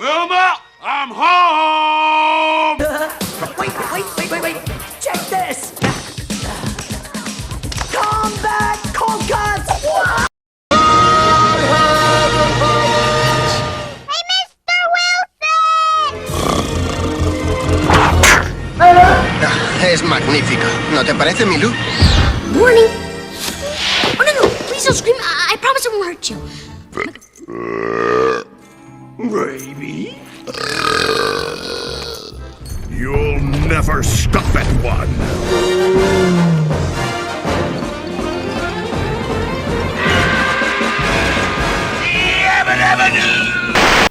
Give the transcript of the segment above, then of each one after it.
Wilma, I'm home! Wait, wait, wait, wait, wait. Check this. Combat Cold Cuts. Hey, Mr. Wilson! Es magnífico. ¿No te parece, Milú? Warning! Oh, no, no, please don't scream. I, I promise I won't hurt you. Baby? You'll never stop at one.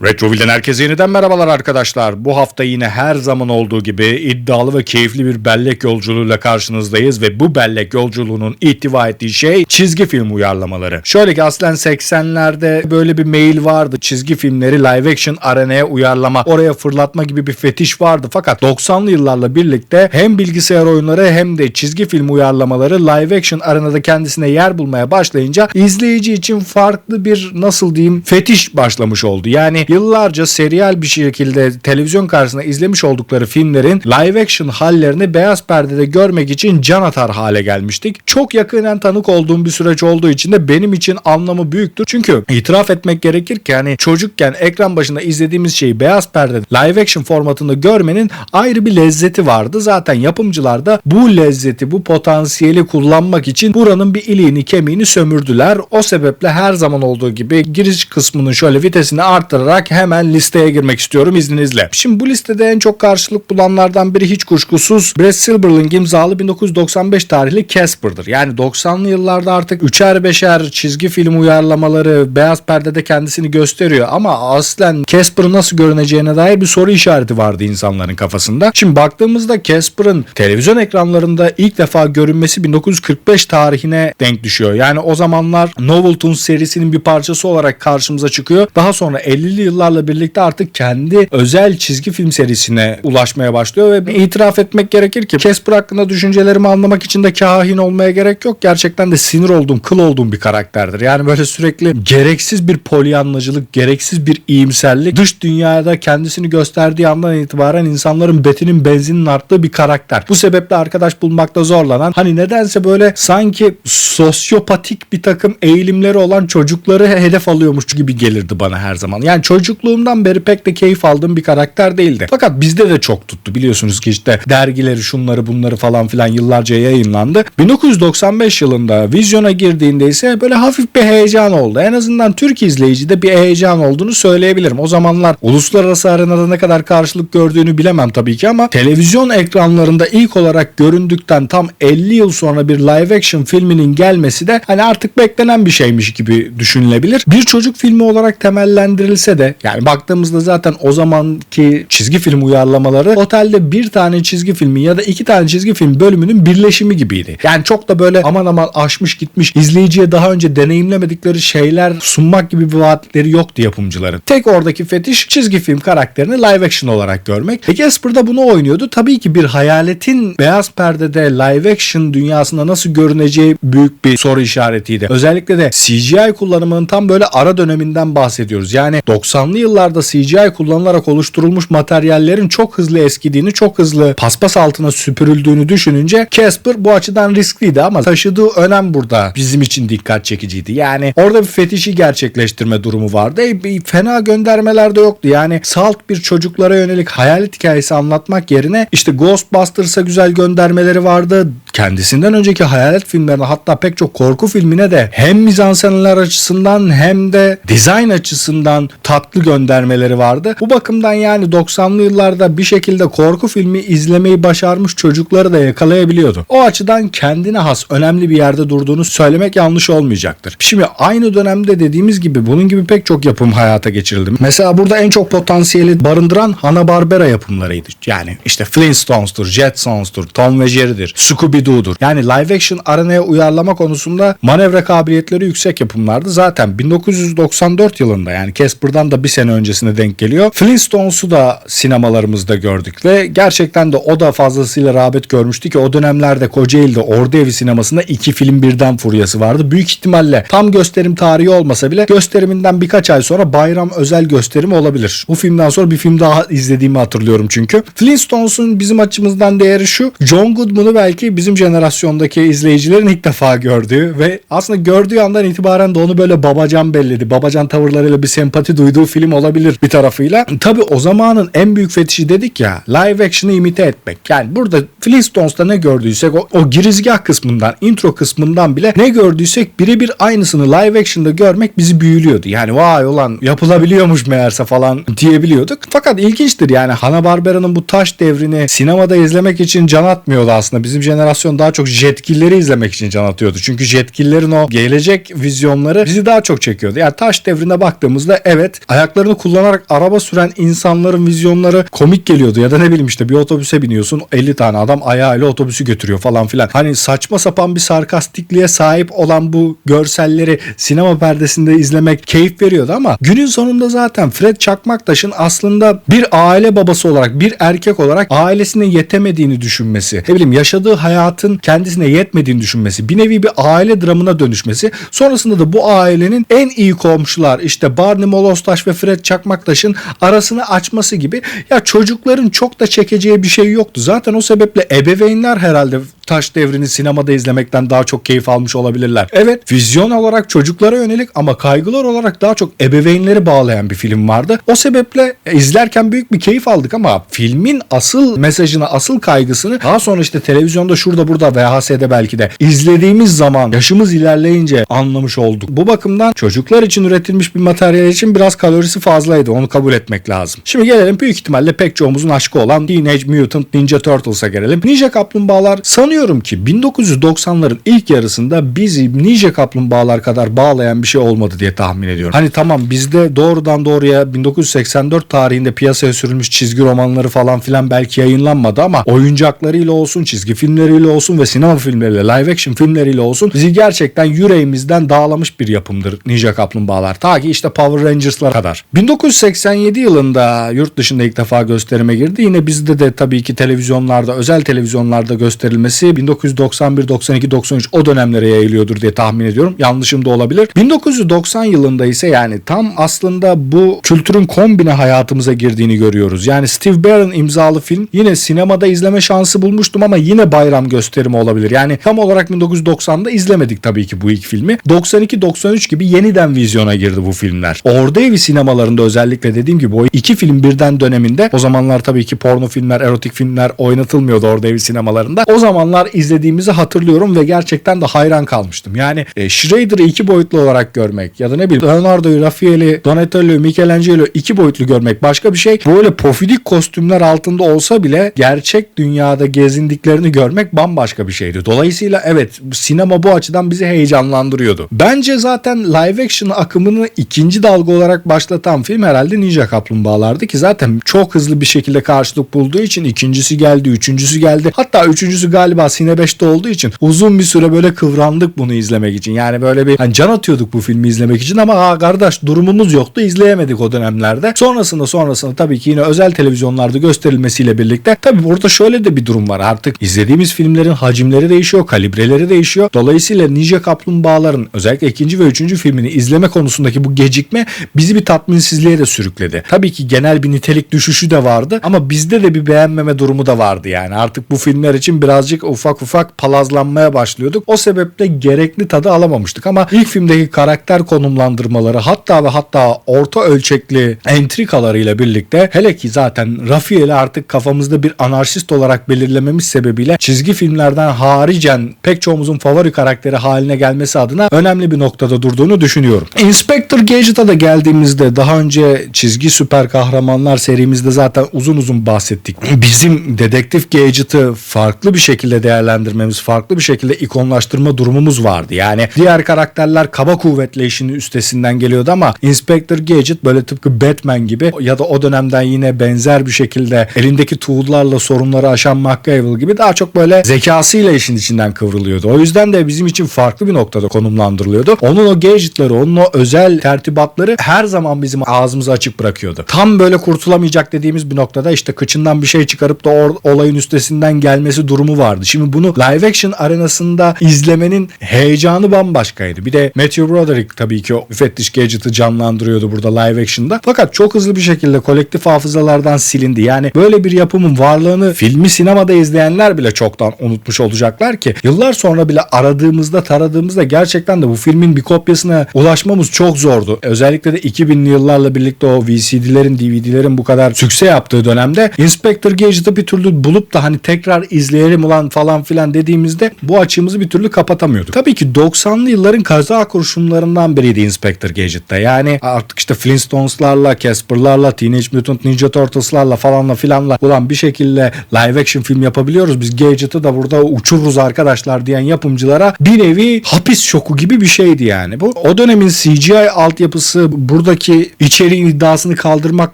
Retroville'den herkese yeniden merhabalar arkadaşlar. Bu hafta yine her zaman olduğu gibi iddialı ve keyifli bir bellek yolculuğuyla karşınızdayız ve bu bellek yolculuğunun ihtiva ettiği şey çizgi film uyarlamaları. Şöyle ki aslen 80'lerde böyle bir mail vardı. Çizgi filmleri live action arenaya uyarlama, oraya fırlatma gibi bir fetiş vardı. Fakat 90'lı yıllarla birlikte hem bilgisayar oyunları hem de çizgi film uyarlamaları live action arenada kendisine yer bulmaya başlayınca izleyici için farklı bir nasıl diyeyim fetiş başlamış oldu. Yani yıllarca seriyel bir şekilde televizyon karşısında izlemiş oldukları filmlerin live action hallerini beyaz perdede görmek için can atar hale gelmiştik. Çok yakinen tanık olduğum bir süreç olduğu için de benim için anlamı büyüktür. Çünkü itiraf etmek gerekir ki hani çocukken ekran başında izlediğimiz şeyi beyaz perdede live action formatında görmenin ayrı bir lezzeti vardı. Zaten yapımcılar da bu lezzeti, bu potansiyeli kullanmak için buranın bir iliğini, kemiğini sömürdüler. O sebeple her zaman olduğu gibi giriş kısmının şöyle vitesini arttırarak hemen listeye girmek istiyorum izninizle. Şimdi bu listede en çok karşılık bulanlardan biri hiç kuşkusuz Brett Silberling imzalı 1995 tarihli Casper'dır. Yani 90'lı yıllarda artık üçer beşer çizgi film uyarlamaları beyaz perdede kendisini gösteriyor ama aslen Casper'ın nasıl görüneceğine dair bir soru işareti vardı insanların kafasında. Şimdi baktığımızda Casper'ın televizyon ekranlarında ilk defa görünmesi 1945 tarihine denk düşüyor. Yani o zamanlar Noveltoons serisinin bir parçası olarak karşımıza çıkıyor. Daha sonra 50'li yıllarla birlikte artık kendi özel çizgi film serisine ulaşmaya başlıyor ve itiraf etmek gerekir ki Casper hakkında düşüncelerimi anlamak için de kahin olmaya gerek yok. Gerçekten de sinir olduğum, kıl olduğum bir karakterdir. Yani böyle sürekli gereksiz bir polyanlacılık, gereksiz bir iyimserlik, dış dünyada kendisini gösterdiği andan itibaren insanların betinin benzinin arttığı bir karakter. Bu sebeple arkadaş bulmakta zorlanan, hani nedense böyle sanki sosyopatik bir takım eğilimleri olan çocukları hedef alıyormuş gibi gelirdi bana her zaman. Yani çocukluğumdan beri pek de keyif aldığım bir karakter değildi. Fakat bizde de çok tuttu biliyorsunuz ki işte dergileri şunları bunları falan filan yıllarca yayınlandı. 1995 yılında vizyona girdiğinde ise böyle hafif bir heyecan oldu. En azından Türk izleyicide bir heyecan olduğunu söyleyebilirim. O zamanlar uluslararası arenada ne kadar karşılık gördüğünü bilemem tabii ki ama televizyon ekranlarında ilk olarak göründükten tam 50 yıl sonra bir live action filminin gelmesi de hani artık beklenen bir şeymiş gibi düşünülebilir. Bir çocuk filmi olarak temellendirilse de yani baktığımızda zaten o zamanki çizgi film uyarlamaları otelde bir tane çizgi filmi ya da iki tane çizgi film bölümünün birleşimi gibiydi. Yani çok da böyle aman aman aşmış gitmiş izleyiciye daha önce deneyimlemedikleri şeyler sunmak gibi bir vaatleri yoktu yapımcıların. Tek oradaki fetiş çizgi film karakterini live action olarak görmek. E Casper da bunu oynuyordu. Tabii ki bir hayaletin beyaz perdede live action dünyasında nasıl görüneceği büyük bir soru işaretiydi. Özellikle de CGI kullanımının tam böyle ara döneminden bahsediyoruz. Yani 90'lı yıllarda CGI kullanılarak oluşturulmuş materyallerin çok hızlı eskidiğini, çok hızlı paspas altına süpürüldüğünü düşününce Casper bu açıdan riskliydi ama taşıdığı önem burada bizim için dikkat çekiciydi. Yani orada bir fetişi gerçekleştirme durumu vardı. E, bir fena göndermeler de yoktu. Yani salt bir çocuklara yönelik hayalet hikayesi anlatmak yerine işte Ghostbusters'a güzel göndermeleri vardı. Kendisinden önceki hayalet filmlerine hatta pek çok korku filmine de hem mizansenler açısından hem de dizayn açısından tatlı göndermeleri vardı. Bu bakımdan yani 90'lı yıllarda bir şekilde korku filmi izlemeyi başarmış çocukları da yakalayabiliyordu. O açıdan kendine has önemli bir yerde durduğunu söylemek yanlış olmayacaktır. Şimdi aynı dönemde dediğimiz gibi bunun gibi pek çok yapım hayata geçirildi. Mesela burada en çok potansiyeli barındıran Hanna-Barbera yapımlarıydı. Yani işte Flintstones'tur, Jetsons'tur, Tom ve Jerry'dir, Scooby-Doo duyduğudur. Yani live action arenaya uyarlama konusunda manevra kabiliyetleri yüksek yapımlardı. Zaten 1994 yılında yani Casper'dan da bir sene öncesine denk geliyor. Flintstones'u da sinemalarımızda gördük ve gerçekten de o da fazlasıyla rağbet görmüştü ki o dönemlerde Kocaeli'de Ordu Evi sinemasında iki film birden furyası vardı. Büyük ihtimalle tam gösterim tarihi olmasa bile gösteriminden birkaç ay sonra bayram özel gösterimi olabilir. Bu filmden sonra bir film daha izlediğimi hatırlıyorum çünkü. Flintstones'un bizim açımızdan değeri şu. John Goodman'ı belki bizim jenerasyondaki izleyicilerin ilk defa gördüğü ve aslında gördüğü andan itibaren de onu böyle babacan belledi. Babacan tavırlarıyla bir sempati duyduğu film olabilir bir tarafıyla. Tabi o zamanın en büyük fetişi dedik ya live action'ı imite etmek. Yani burada Flintstones'ta ne gördüysek o, o girizgah kısmından, intro kısmından bile ne gördüysek birebir aynısını live action'da görmek bizi büyülüyordu. Yani vay ulan yapılabiliyormuş meğerse falan diyebiliyorduk. Fakat ilginçtir yani Hanna-Barbera'nın bu taş devrini sinemada izlemek için can atmıyordu aslında. Bizim jenerasyon daha çok Jetgiller'i izlemek için can atıyordu. Çünkü Jetgiller'in o gelecek vizyonları bizi daha çok çekiyordu. Yani taş devrine baktığımızda evet ayaklarını kullanarak araba süren insanların vizyonları komik geliyordu. Ya da ne bileyim işte bir otobüse biniyorsun 50 tane adam ayağıyla otobüsü götürüyor falan filan. Hani saçma sapan bir sarkastikliğe sahip olan bu görselleri sinema perdesinde izlemek keyif veriyordu ama günün sonunda zaten Fred Çakmaktaş'ın aslında bir aile babası olarak bir erkek olarak ailesine yetemediğini düşünmesi, ne bileyim yaşadığı hayatın kendisine yetmediğini düşünmesi, bir nevi bir aile dramına dönüşmesi, sonrasında da bu ailenin en iyi komşular işte Barney Molostaş ve Fred Çakmaktaş'ın arasını açması gibi ya çocukların çok da çekeceği bir şey yoktu. Zaten o sebeple ebeveynler herhalde Taş Devri'ni sinemada izlemekten daha çok keyif almış olabilirler. Evet vizyon olarak çocuklara yönelik ama kaygılar olarak daha çok ebeveynleri bağlayan bir film vardı. O sebeple e, izlerken büyük bir keyif aldık ama filmin asıl mesajını, asıl kaygısını daha sonra işte televizyonda şurada burada VHS'de belki de izlediğimiz zaman yaşımız ilerleyince anlamış olduk. Bu bakımdan çocuklar için üretilmiş bir materyal için biraz kalorisi fazlaydı. Onu kabul etmek lazım. Şimdi gelelim büyük ihtimalle pek çoğumuzun aşkı olan Teenage Mutant Ninja Turtles'a gelelim. Ninja Kaplumbağalar sanıyorum ki 1990'ların ilk yarısında bizi Ninja Kaplumbağalar kadar bağlayan bir şey olmadı diye tahmin ediyorum. Hani tamam bizde doğrudan doğruya 1984 tarihinde piyasaya sürülmüş çizgi romanları falan filan belki yayınlanmadı ama oyuncaklarıyla olsun, çizgi filmleriyle olsun ve sinema filmleriyle, live action filmleriyle olsun bizi gerçekten yüreğimizden dağlamış bir yapımdır Ninja Kaplumbağalar. Ta ki işte Power Rangers'lar kadar. 1987 yılında yurt dışında ilk defa gösterime girdi. Yine bizde de tabii ki televizyonlarda, özel televizyonlarda gösterilmesi 1991, 92, 93 o dönemlere yayılıyordur diye tahmin ediyorum. Yanlışım da olabilir. 1990 yılında ise yani tam aslında bu kültürün kombine hayatımıza girdiğini görüyoruz. Yani Steve Barron imzalı film yine sinemada izleme şansı bulmuştum ama yine bayram gösterimi olabilir. Yani tam olarak 1990'da izlemedik tabii ki bu ilk filmi. 92-93 gibi yeniden vizyona girdi bu filmler. Orada evi sinemalarında özellikle dediğim gibi o iki film birden döneminde o zamanlar tabii ki porno filmler, erotik filmler oynatılmıyordu orada evi sinemalarında. O zamanlar izlediğimizi hatırlıyorum ve gerçekten de hayran kalmıştım. Yani e, Schrader'ı iki boyutlu olarak görmek ya da ne bileyim Leonardo'yu, Raffael'i, Donatello'yu, Michelangelo iki boyutlu görmek başka bir şey. Böyle pofidik kostümler altında olsa bile gerçek dünyada gezindiklerini görmek bambaşka bir şeydi. Dolayısıyla evet sinema bu açıdan bizi heyecanlandırıyordu. Bence zaten live action akımını ikinci dalga olarak başlatan film herhalde Ninja Kaplumbağalardı ki zaten çok hızlı bir şekilde karşılık bulduğu için ikincisi geldi, üçüncüsü geldi. Hatta üçüncüsü galiba Sine 5'te olduğu için uzun bir süre böyle kıvrandık bunu izlemek için. Yani böyle bir hani can atıyorduk bu filmi izlemek için ama aa kardeş durumumuz yoktu izleyemedik o dönemlerde. Sonrasında sonrasında tabii ki yine özel televizyonlarda gösterilmesiyle birlikte tabii burada şöyle de bir durum var. Artık izlediğimiz filmlerin hacimleri değişiyor, kalibreleri değişiyor. Dolayısıyla Ninja Kaplumbağaların özellikle ikinci ve üçüncü filmini izleme konusundaki bu gecikme bizi bir tatminsizliğe de sürükledi. Tabii ki genel bir nitelik düşüşü de vardı ama bizde de bir beğenmeme durumu da vardı yani. Artık bu filmler için birazcık ufak ufak palazlanmaya başlıyorduk. O sebeple gerekli tadı alamamıştık ama ilk filmdeki karakter konumlandırmaları hatta ve hatta orta ölçekli entrikalarıyla birlikte hele ki zaten Rafael'i artık kafamızda bir anarşist olarak belirlememiz sebebiyle çizgi filmlerden haricen pek çoğumuzun favori karakteri haline gelmesi adına önemli bir noktada durduğunu düşünüyorum. Inspector Gadget'a da geldiğimizde daha önce çizgi süper kahramanlar serimizde zaten uzun uzun bahsettik. Bizim dedektif Gadget'ı farklı bir şekilde değerlendirmemiz, farklı bir şekilde ikonlaştırma durumumuz vardı. Yani diğer karakterler kaba kuvvetle işinin üstesinden geliyordu ama Inspector Gadget böyle tıpkı Batman gibi ya da o dönemden yine benzer bir şekilde elindeki tool'larla sorunları aşan McGavel gibi daha çok böyle zekasıyla işin içinden kıvrılıyordu. O yüzden de bizim için farklı bir noktada konumlandırılıyordu. Onun o gadgetları, onun o özel tertibatları her zaman bizim ağzımızı açık bırakıyordu. Tam böyle kurtulamayacak dediğimiz bir noktada işte kıçından bir şey çıkarıp da olayın üstesinden gelmesi durumu vardı. Şimdi bunu live action arenasında izlemenin heyecanı bambaşkaydı. Bir de Matthew Broderick tabii ki o müfettiş Gadget'ı canlandırıyordu burada live action'da. Fakat çok hızlı bir şekilde kolektif hafızalardan silindi. Yani böyle bir yapımın varlığını filmi sinemada izleyenler bile çoktan unutmuş olacaklar ki yıllar sonra bile aradığımızda taradığımızda gerçekten de bu filmin bir kopyasına ulaşmamız çok zordu. Özellikle de 2000'li yıllarla birlikte o VCD'lerin DVD'lerin bu kadar sükse yaptığı dönemde Inspector Gadget'ı bir türlü bulup da hani tekrar izleyelim ulan falan filan dediğimizde bu açığımızı bir türlü kapatamıyorduk. Tabii ki 90'lı yılların kaza kurşunlarından biriydi Inspector Gadget'ta. Yani artık işte Flintstones'larla, Casper'larla, Teenage Mutant Ninja Turtles'larla falanla filanla ulan bir şekilde live action film yapabiliyoruz. Biz Gadget'ı da burada uçururuz arkadaşlar diyen yapımcılara bir nevi hapis şoku gibi bir şeydi yani. Bu o dönemin CGI altyapısı buradaki içeriğin iddiasını kaldırmak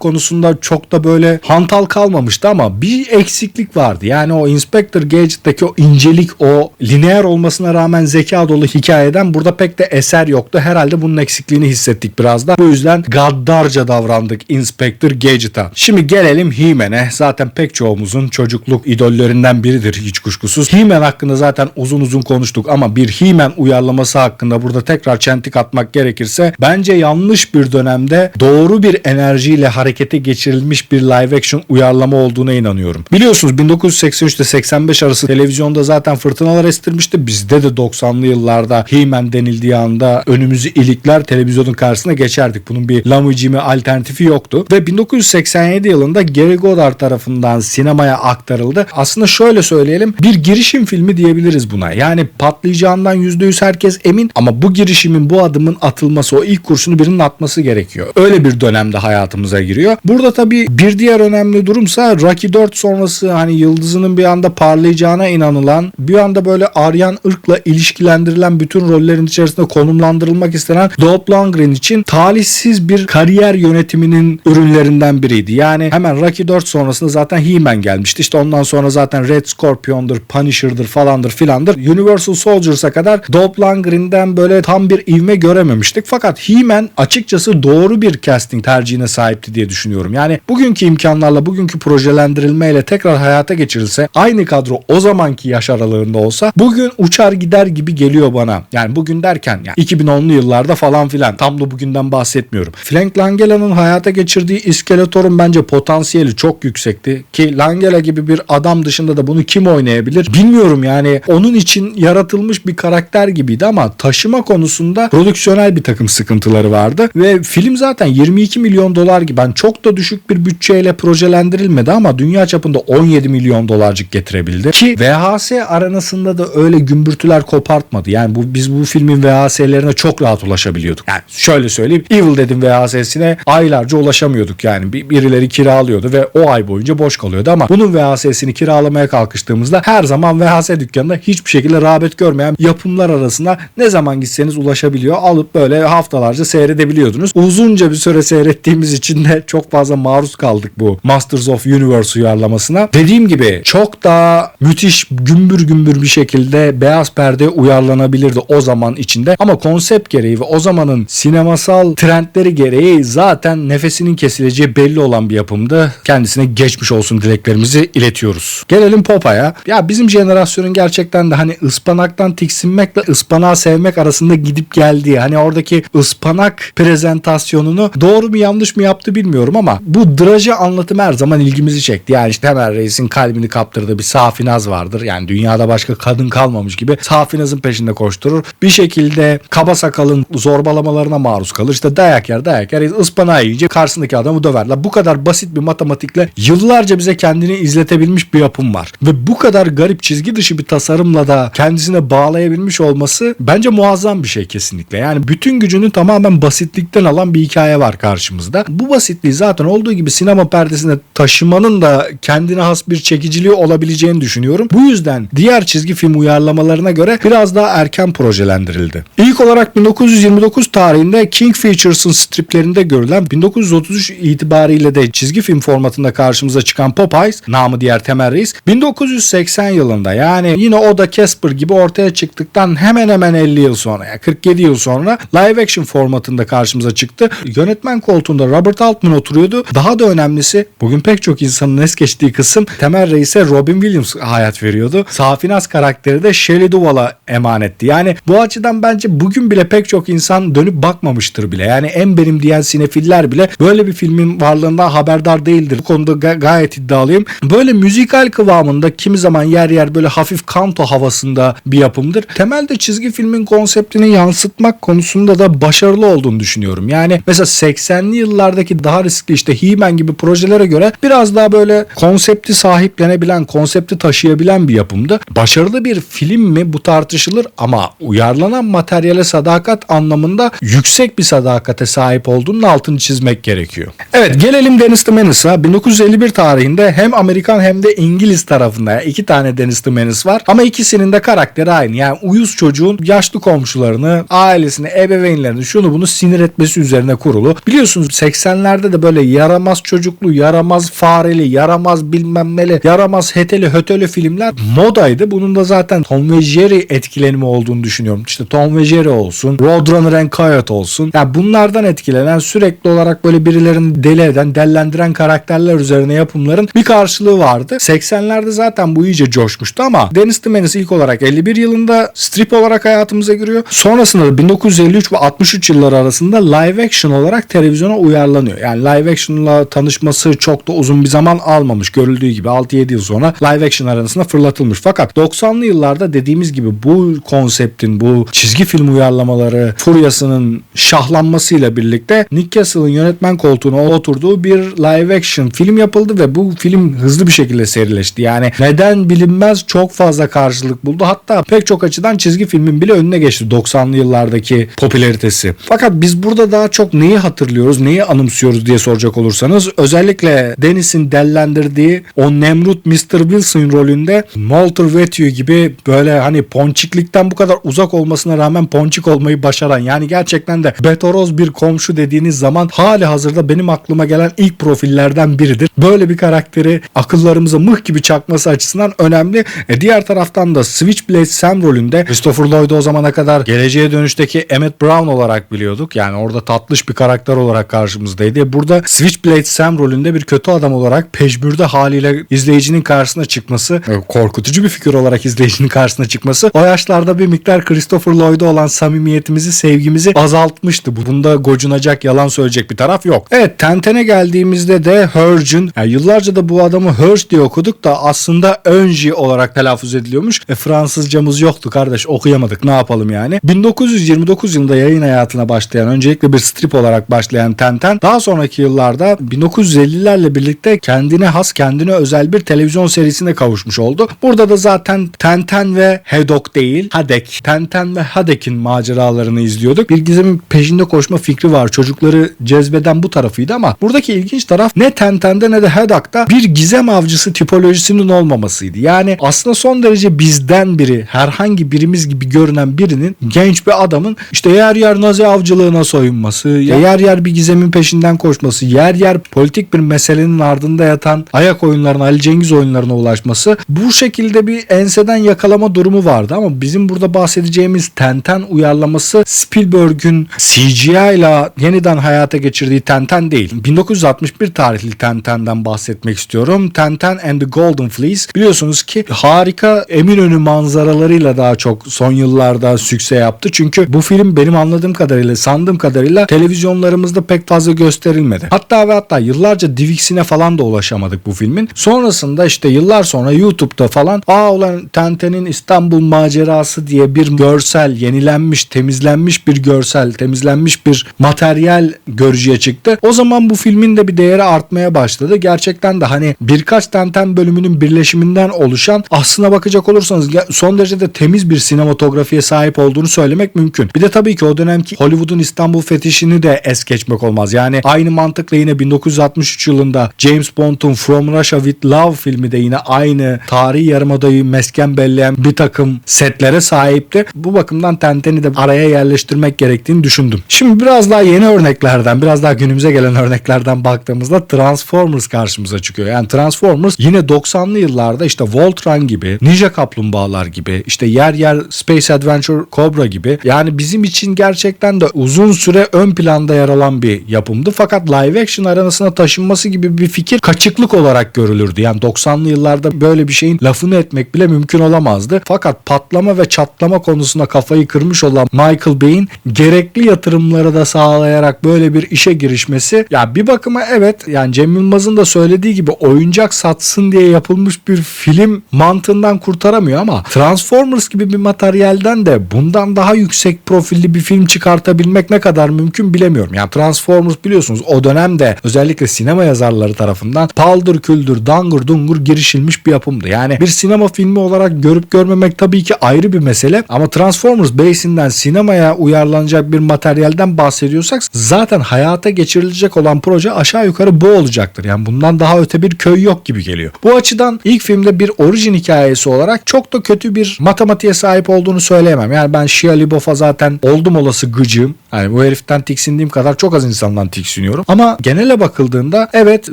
konusunda çok da böyle hantal kalmamıştı ama bir eksiklik vardı. Yani o Inspector Gadget'taki o incelik, o lineer olmasına rağmen zeka dolu hikayeden burada pek de eser yoktu. Herhalde bunun eksikliğini hissettik biraz da. Bu yüzden gaddarca davrandık Inspector Gadget'a. Şimdi gelelim He-Man'e. Zaten pek çoğumuzun çocukluk idollerinden biridir hiç kuşkusuz. He-Man hakkında zaten uzun uzun konuştuk ama bir He-Man uyarlaması hakkında burada tekrar çentik atmak gerekirse bence yanlış bir dönemde doğru bir enerjiyle harekete geçirilmiş bir live action uyarlama olduğuna inanıyorum. Biliyorsunuz 1983 ile 85 arası televizyonda zaten fırtınalar estirmişti. Bizde de 90'lı yıllarda He-Man denildiği anda önümüzü ilikler televizyonun karşısına geçerdik. Bunun bir lamıcimi alternatifi yoktu. Ve 1987 yılında Gary Goddard tarafından sinemaya aktarıldı. Aslında şöyle söyleyelim bir girişim filmi diyebiliriz buna. Yani patlayacağından %100 herkes emin ama bu girişimin bu adımın atılması o ilk kurşunu birinin atması gerekiyor. Öyle bir dönemde hayatımıza giriyor. Burada tabii bir diğer önemli durumsa Rocky 4 sonrası hani yıldızının bir anda parlayacağına inanılan bir anda böyle Aryan ırkla ilişkilendirilen bütün rollerin içerisinde konumlandırılmak istenen Dolph Lundgren için talihsiz bir kariyer yönetiminin ürünlerinden biriydi. Yani hemen Rocky 4 sonrasında zaten He-Man gelmişti. İşte ondan sonra zaten Red Scorpion'dur, Punisher'dır falandır filandır. Universal Soldiers'a kadar Dolph Lundgren'den böyle tam bir ivme görememiştik. Fakat He-Man açıkçası doğru bir casting tercihine sahipti diye düşünüyorum. Yani bugünkü imkanlarla, bugünkü projelendirilmeyle tekrar hayata geçirilse aynı kadro o zamanki yaş aralığında olsa bugün uçar gider gibi geliyor bana. Yani bugün derken yani 2010'lu yıllarda falan filan. Tam da bugünden bahsetmiyorum. Frank Langela'nın hayata geçirdiği İskeletor'un bence potansiyeli çok yüksekti. Ki Langella gibi bir adam dışında da bunu kim oynayabilir bilmiyorum yani. Onun için yaratılmış bir karakter gibiydi ama taşıma konusunda prodüksiyonel bir takım sıkıntıları vardı. Ve film zaten 22 milyon dolar gibi. Yani çok da düşük bir bütçeyle projelendirilmedi ama dünya çapında 17 milyon dolarcık getirebildi. Ki VHS aranasında da öyle gümbürtüler kopartmadı. Yani bu biz bu filmin VHS'lerine çok rahat ulaşabiliyorduk. Yani şöyle söyleyeyim Evil Dead'in VHS'ine aylarca ulaşamıyorduk yani. Bir- Birileri kiralıyordu ve o ay boyunca boş kalıyordu ama bunun VHS'ini kiralamaya kalkıştığımızda her zaman VHS dükkanında hiçbir şekilde rağbet görmeyen yapımlar arasında ne zaman gitseniz ulaşabiliyor. Alıp böyle haftalarca seyredebiliyordunuz. Uzunca bir süre seyrettiğimiz için de çok fazla maruz kaldık bu Masters of Universe uyarlamasına. Dediğim gibi çok daha müthiş gümbür gümbür bir şekilde beyaz perdeye uyarlanabilirdi o zaman içinde. Ama konsept gereği ve o zamanın sinemasal trendleri gereği zaten nefesinin kesileceği belli olan bir yapımdı. Kendisine geçmiş olsun dileklerimizi iletiyoruz. Gelelim Popa'ya. Ya bizim jenerasyonun gerçekten de hani ıspanaktan tiksinmekle ıspanağı sevmek arasında gidip geldiği hani oradaki ıspanak prezentasyonunu doğru mu yanlış mı yaptı bilmiyorum ama bu drajı anlatım her zaman ilgimizi çekti. Yani işte Temel Reis'in kalbini kaptırdığı bir Safinaz vardır. Yani dünyada başka kadın kalmamış gibi Safinaz'ın peşinde koşturur. Bir şekilde kaba sakalın zorbalamalarına maruz kalır. İşte dayak yer dayak yer ıspanağı yiyince karşısındaki adamı döverler. Bu kadar basit bir matematikle yıllarca bize kendini izletebilmiş bir yapım var. Ve bu kadar garip çizgi dışı bir tasarımla da kendisine bağlayabilmiş olması bence muazzam bir şey kesinlikle. Yani bütün gücünü tamamen basitlikten alan bir hikaye var karşımızda. Bu basitliği zaten olduğu gibi sinema perdesine taşımanın da kendine has bir çekiciliği olabileceğini düşünüyorum. Bu yüzden diğer çizgi film uyarlamalarına göre biraz daha erken projelendirildi. İlk olarak 1929 tarihinde King Features'ın striplerinde görülen 1933 itibariyle de çizgi film formatında karşımıza çıkan Popeyes, namı diğer Temel Reis, 1980 yılında yani yine o da Casper gibi ortaya çıktıktan hemen hemen 50 yıl sonra, yani 47 yıl sonra live action formatında karşımıza çıktı. Yönetmen koltuğunda Robert Altman oturuyordu. Daha da önemlisi bugün pek çok insanın es geçtiği kısım Temel Reis'e Robin Williams hayat veriyordu. Safinaz karakteri de Shelley Duvall'a emanetti. Yani bu açıdan bence bugün bile pek çok insan dönüp bakmamıştır bile. Yani en benim diyen sinefiller bile böyle bir filmin varlığından haberdar değildir. Bu konuda ga- gayet iddialıyım. Böyle müzikal kıvamında kimi zaman yer yer böyle hafif kanto havasında bir yapımdır. Temelde çizgi filmin konseptini yansıtmak konusunda da başarılı olduğunu düşünüyorum. Yani mesela 80'li yıllardaki daha riskli işte He-Man gibi projelere göre biraz daha böyle konsepti sahiplenebilen, konsepti taşıyabilen bir yapımdı. Başarılı bir film mi bu tartışılır ama uyarlanan materyale sadakat anlamında yüksek bir sadakate sahip olduğunun altını çizmek gerekiyor. Evet gelelim Dennis the Menace'a. 1951 tarihinde hem Amerikan hem de İngiliz tarafında iki tane Dennis the Menace var ama ikisinin de karakteri aynı. Yani uyuz çocuğun yaşlı komşularını, ailesini, ebeveynlerini şunu bunu sinir etmesi üzerine kurulu. Biliyorsunuz 80'lerde de böyle yaramaz çocuklu, yaramaz fareli, yaramaz bilmem neli, yaramaz heteli höteli filmler modaydı. Bunun da zaten Tom ve Jerry etkilenimi olduğunu düşünüyorum. İşte Tom ve Jerry olsun, Roadrunner and Coyote olsun. Ya bunlardan etkilenen sürekli olarak böyle birilerini deli eden, dellendiren karakterler üzerine yapımların bir karşılığı vardı. 80'lerde zaten bu iyice coşmuştu ama Dennis the Menace ilk olarak 51 yılında strip olarak hayatımıza giriyor. Sonrasında da 1953 ve 63 yılları arasında live action olarak televizyona uyarlanıyor. Yani live action'la tanışması çok da uzun bir zaman almamış. Görüldüğü gibi 6-7 yıl sonra live action arasında fırlatılmış. Fakat 90'lı yıllarda dediğimiz gibi bu konseptin, bu çizgi film uyarlamaları furyasının şahlanmasıyla birlikte Nick Castle'ın yönetmen koltuğuna oturduğu bir live action film yapıldı ve bu film hızlı bir şekilde serileşti. Yani neden bilinmez çok fazla karşılık buldu. Hatta pek çok açıdan çizgi filmin bile önüne geçti 90'lı yıllardaki popülaritesi. Fakat biz burada daha çok neyi hatırlıyoruz, neyi anımsıyoruz diye soracak olursanız özellikle Dennis'in dellendirdiği o Nemrut Mr. Wilson rolünde Walter Matthau gibi böyle hani ponçiklikten bu kadar uzak olmasına rağmen ponçik olmayı başaran yani gerçekten de betoroz bir komşu dediğiniz zaman hali hazırda benim aklıma gelen ilk profillerden biridir. Böyle bir karakteri akıllarımıza mıh gibi çakması açısından önemli. E diğer taraftan da Switchblade Sam rolünde Christopher Lloyd'u o zamana kadar geleceğe dönüşteki Emmett Brown olarak biliyorduk. Yani orada tatlış bir karakter olarak karşımızdaydı. E Burada Switchblade Sam rolünde bir kötü adam olarak peşbürde haliyle izleyicinin karşısına çıkması, e, korkutucu bir figür olarak izleyicinin karşısına çıkması o yaşlarda bir miktar Christopher Lloyd'a olan samimiyetimizi, sevgimizi azaltmıştı. Bunda gocunacak, yalan söyleyecek bir taraf yok. Evet, Tenten'e geldiğimizde de Hurgeon, yani yıllarca da bu adamı Hurge diye okuduk da aslında Önji olarak telaffuz ediliyormuş. E, Fransızcamız yoktu kardeş, okuyamadık. Ne yapalım yani? 1929 yılında yayın hayatına başlayan, öncelikle bir strip olarak başlayan Tenten, daha sonraki yıllarda 1950'lerle birlikte kendine has, kendine özel bir televizyon serisine kavuşmuş oldu. Burada da zaten Tenten ve Hedok değil, Hadek. Tenten ve Hadek'in maceralarını izliyorduk. Bir gizemin peşinde koşma fikri var. Çocukları cezbeden bu tarafıydı ama buradaki ilginç taraf ne Tenten'de ne de Hadok'ta bir gizem avcısı tipolojisinin olmamasıydı. Yani aslında son derece bizden biri, herhangi birimiz gibi görünen birinin genç bir adamın işte yer yer nazi avcılığına soyunması, yer yer bir gizemin peşinden koşması, yer yer politik bir meselenin ardında yatan ayak oyunlarına, Ali Cengiz oyunlarına ulaşması bu şekilde bir enseden yakalama durumu vardı ama bizim burada bahsedeceğimiz Tenten uyarlaması Spielberg'ün CGI ile yeniden hayata geçirdiği Tenten değil. 1961 tarihli Tenten'den bahsetmek istiyorum. Tenten and the Golden Fleece biliyorsunuz ki harika Eminönü manzaralarıyla daha çok son yıllarda sükse yaptı. Çünkü bu film benim anladığım kadarıyla, sandığım kadarıyla televizyonlarımızda pek fazla gösterilmedi. Hatta ve hatta yıllarca DivX'ine falan da ulaşamadık bu filmin. Sonrasında işte yıllar sonra YouTube'da falan aa ulan Tenten'in İstanbul macerası diye bir görsel, yenilenmiş, temizlenmiş bir görsel, temizlenmiş bir materyal görücüye çıktı. O zaman bu filmin de bir değeri artmaya başladı. Gerçekten de hani birkaç Tenten bölümünün birleşiminden oluşan aslına bakacak olursanız son derece de temiz bir sinematografiye sahip olduğunu söylemek mümkün. Bir de tabii ki o dönemki Hollywood'un İstanbul fetişini de es geçmek olmaz. Yani aynı mantıkla yine 1963 yılında James Bond'un From Russia with Love filmi de yine aynı tarih tarihi yarımadayı mesken belleyen bir takım setlere sahipti. Bu bakımdan Tenten'i de araya yerleştirmek gerektiğini düşündüm. Şimdi biraz daha yeni örneklerden, biraz daha günümüze gelen örneklerden baktığımızda Transformers karşımıza çıkıyor. Yani Transformers yine 90'lı yıllarda işte Voltron gibi, Ninja Kaplumbağalar gibi, işte yer yer Space Adventure Cobra gibi yani bizim için gerçekten de uzun süre ön planda yer alan bir yapımdı. Fakat live action aranasına taşınması gibi bir fikir kaçıklık olarak görülürdü. Yani 90'lı yıllarda böyle bir şeyin lafını etmek bile mümkün olamazdı. Fakat patlama ve çatlama konusunda kafayı kırmış olan Michael Bay'in gerekli yatırımları da sağlayarak böyle bir işe girişmesi ya bir bakıma evet yani Cem Yılmaz'ın da söylediği gibi oyuncak satsın diye yapılmış bir film mantığından kurtaramıyor ama Transformers gibi bir materyalden de bundan daha yüksek profilli bir film çıkartabilmek ne kadar mümkün bilemiyorum. Yani Transformers biliyorsunuz o dönemde özellikle sinema yazarları tarafından paldır küldür dangur dungur girişilmiş bir yapımdı. Yani bir sinema filmi olarak görüp görmemek tabii ki ayrı bir mesele ama Transformers base'inden sinemaya uyarlanacak bir materyalden bahsediyorsak zaten hayata geçirilecek olan proje aşağı yukarı bu olacaktır. Yani bundan daha öte bir köy yok gibi geliyor. Bu açıdan ilk filmde bir orijin hikayesi olarak çok da kötü bir matematiğe sahip olduğunu söyleyemem. Yani ben Shia LaBeouf'a zaten oldum olası gıcığım. Yani bu heriften tiksindiğim kadar çok az insandan tiksiniyorum. Ama genele bakıldığında evet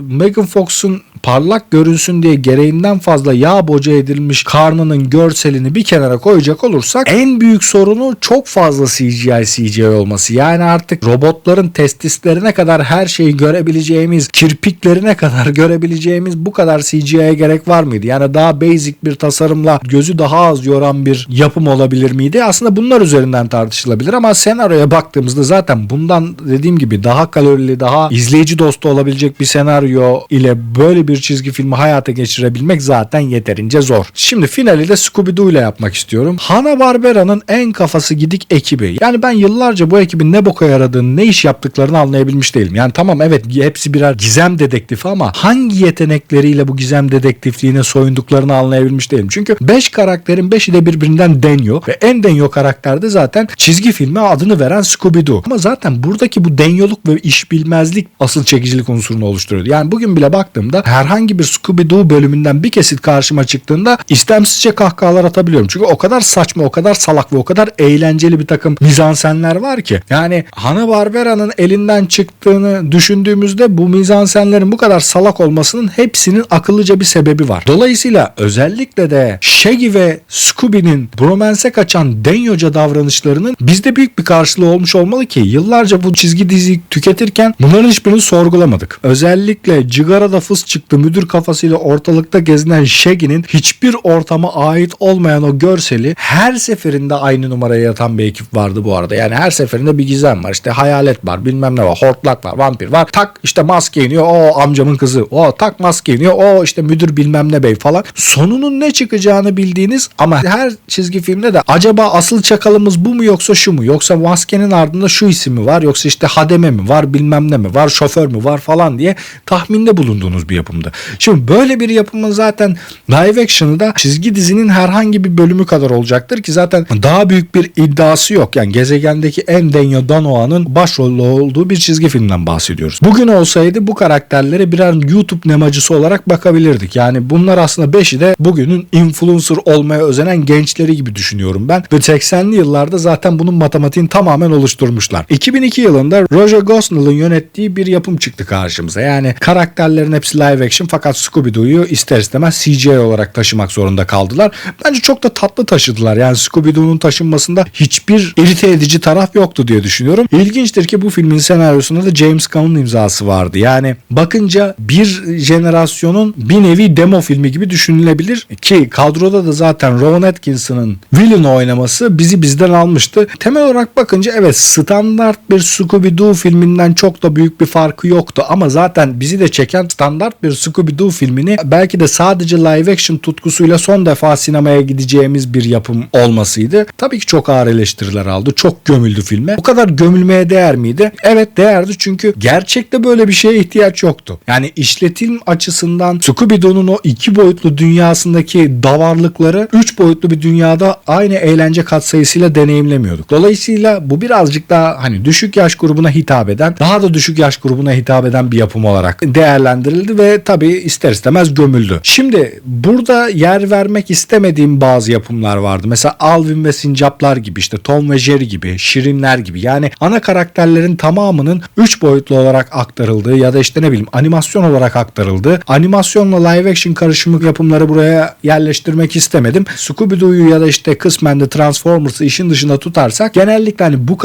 Megan Fox'un parlak görünsün diye gereğinden fazla yağ boca edilmiş karnının görselini bir kenara koyacak olursak en büyük sorunu çok fazla CGI CGI olması. Yani artık robotların testislerine kadar her şeyi görebileceğimiz, kirpiklerine kadar görebileceğimiz bu kadar CGI'ye gerek var mıydı? Yani daha basic bir tasarımla gözü daha az yoran bir yapım olabilir miydi? Aslında bunlar üzerinden tartışılabilir ama senaryoya baktığımızda zaten bundan dediğim gibi daha kalorili, daha izleyici dostu olabilecek bir senaryo ile böyle bir çizgi filmi hayata geçirebilmek zaten yeterince zor. Şimdi finali de Scooby-Doo ile yapmak istiyorum. Hanna-Barbera'nın en kafası gidik ekibi. Yani ben yıllarca bu ekibin ne boka yaradığını, ne iş yaptıklarını anlayabilmiş değilim. Yani tamam evet hepsi birer gizem dedektifi ama hangi yetenekleriyle bu gizem dedektifliğine soyunduklarını anlayabilmiş değilim. Çünkü 5 karakterin 5'i de birbirinden denyo ve en denyo karakter de zaten çizgi filme adını veren Scooby-Doo. Ama zaten buradaki bu denyoluk ve iş bilmezlik asıl çekicilik unsurunu oluşturuyordu. Yani bugün bile baktığımda herhangi bir Scooby-Doo bölümünden bir kesit karşıma çıktığında istemsizce kahkahalar atabiliyorum. Çünkü o kadar saçma, o kadar salak ve o kadar eğlenceli bir takım mizansenler var ki. Yani Hanna-Barbera'nın elinden çıktığını düşündüğümüzde bu mizansenlerin bu kadar salak olmasının hepsinin akıllıca bir sebebi var. Dolayısıyla özellikle de Shaggy ve Scooby'nin bromance'e kaçan denyoca davranışlarının bizde büyük bir karşılığı olmuş olmalı ki yıllarca bu çizgi diziyi tüketirken bunların hiçbirini sorgulamadık. Özellikle Cigara'da fıs çıktı müdür kafasıyla ortalıkta gezinen Shaggy'nin hiçbir ortama ait olmayan o görseli her seferinde aynı numaraya yatan bir ekip vardı bu arada. Yani her seferinde bir gizem var. İşte hayalet var, bilmem ne var, hortlak var, vampir var. Tak işte maske iniyor. O amcamın kızı. O tak maske iniyor. O işte müdür bilmem ne bey falan. Sonunun ne çıkacağını bildiğiniz ama her çizgi filmde de acaba asıl çakalımız bu mu yoksa şu mu? Yoksa maskenin ardında şu isim mi var? Yoksa işte hademe mi var? Bilmem ne mi var? Şoför mü var falan diye tahminde bulunduğunuz bir yapımdı. Şimdi böyle bir yapımın zaten live action'ı da çizgi dizinin herhangi bir bölümü kadar olacaktır ki zaten daha büyük bir iddiası yok. Yani gezegendeki en Denyo Danoa'nın başrolü olduğu bir çizgi filmden bahsediyoruz. Bugün olsaydı bu karakterlere birer YouTube nemacısı olarak bakabilirdik. Yani bunlar aslında beşi de bugünün influencer olmaya özenen gençleri gibi düşünüyorum ben. Ve 80'li yıllarda zaten bunun matematiğini tamamen oluşturmuşlar. 2002 yılında Roger Gosnell'ın yönettiği bir yapım çıktı karşımıza. Yani karakterlerin hepsi live action fakat Scooby-Doo'yu ister istemez CGI olarak taşımak zorunda kaldılar. Bence çok da tatlı taşıdılar. Yani Scooby-Doo'nun taşınmasında hiçbir irite edici taraf yoktu diye düşünüyorum. İlginçtir ki bu filmin senaryosunda da James Gunn'ın imzası vardı. Yani bakınca bir jenerasyonun bir nevi demo filmi gibi düşünülebilir ki kadroda da zaten Rowan Atkinson'ın villain oynaması bizi bizden almıştı. Temel olarak bakınca evet standart bir Scooby-Doo filminden çok da büyük bir farkı yoktu ama zaten bizi de çeken standart bir Scooby-Doo filmini belki de sadece live action tutkusuyla son defa sinemaya gideceğimiz bir yapım olmasıydı. Tabii ki çok ağır eleştiriler aldı. Çok gömüldü filme. Bu kadar gömülmeye değer miydi? Evet değerdi çünkü gerçekte böyle bir şeye ihtiyaç yoktu. Yani işletim açısından Scooby-Doo'nun o iki boyutlu dünyasındaki davarlıkları üç boyutlu bir dünyada aynı eğlence katsayısıyla deneyimlemiyorduk. Dolayısıyla bu birazcık daha hani düşük yaş grubuna hitap eden, daha da düşük yaş grubuna hitap eden bir yapım olarak değerlendirildi ve tabii ister istemez gömüldü. Şimdi burada yer vermek istemediğim bazı yapımlar vardı. Mesela Alvin ve Sincaplar gibi işte Tom ve Jerry gibi, Şirinler gibi. Yani ana karakterlerin tamamının 3 boyutlu olarak aktarıldığı ya da işte ne bileyim animasyon olarak aktarıldığı animasyonla live action karışımı yapımları buraya yerleştirmek istemedim. Scooby-Doo'yu ya da işte kısmen de Transformers'ı işin dışında tutarsak genellikle hani bu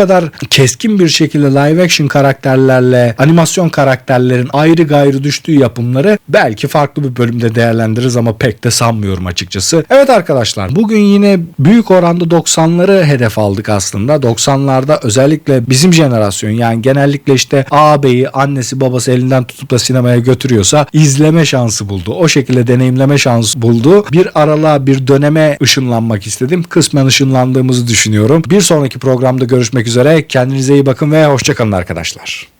keskin bir şekilde live action karakterlerle animasyon karakterlerin ayrı gayrı düştüğü yapımları belki farklı bir bölümde değerlendiririz ama pek de sanmıyorum açıkçası. Evet arkadaşlar bugün yine büyük oranda 90'ları hedef aldık aslında. 90'larda özellikle bizim jenerasyon yani genellikle işte ağabeyi annesi babası elinden tutup da sinemaya götürüyorsa izleme şansı buldu. O şekilde deneyimleme şansı buldu. Bir aralığa bir döneme ışınlanmak istedim. Kısmen ışınlandığımızı düşünüyorum. Bir sonraki programda görüşmek üzere. Kendinize iyi bakın ve hoşçakalın arkadaşlar.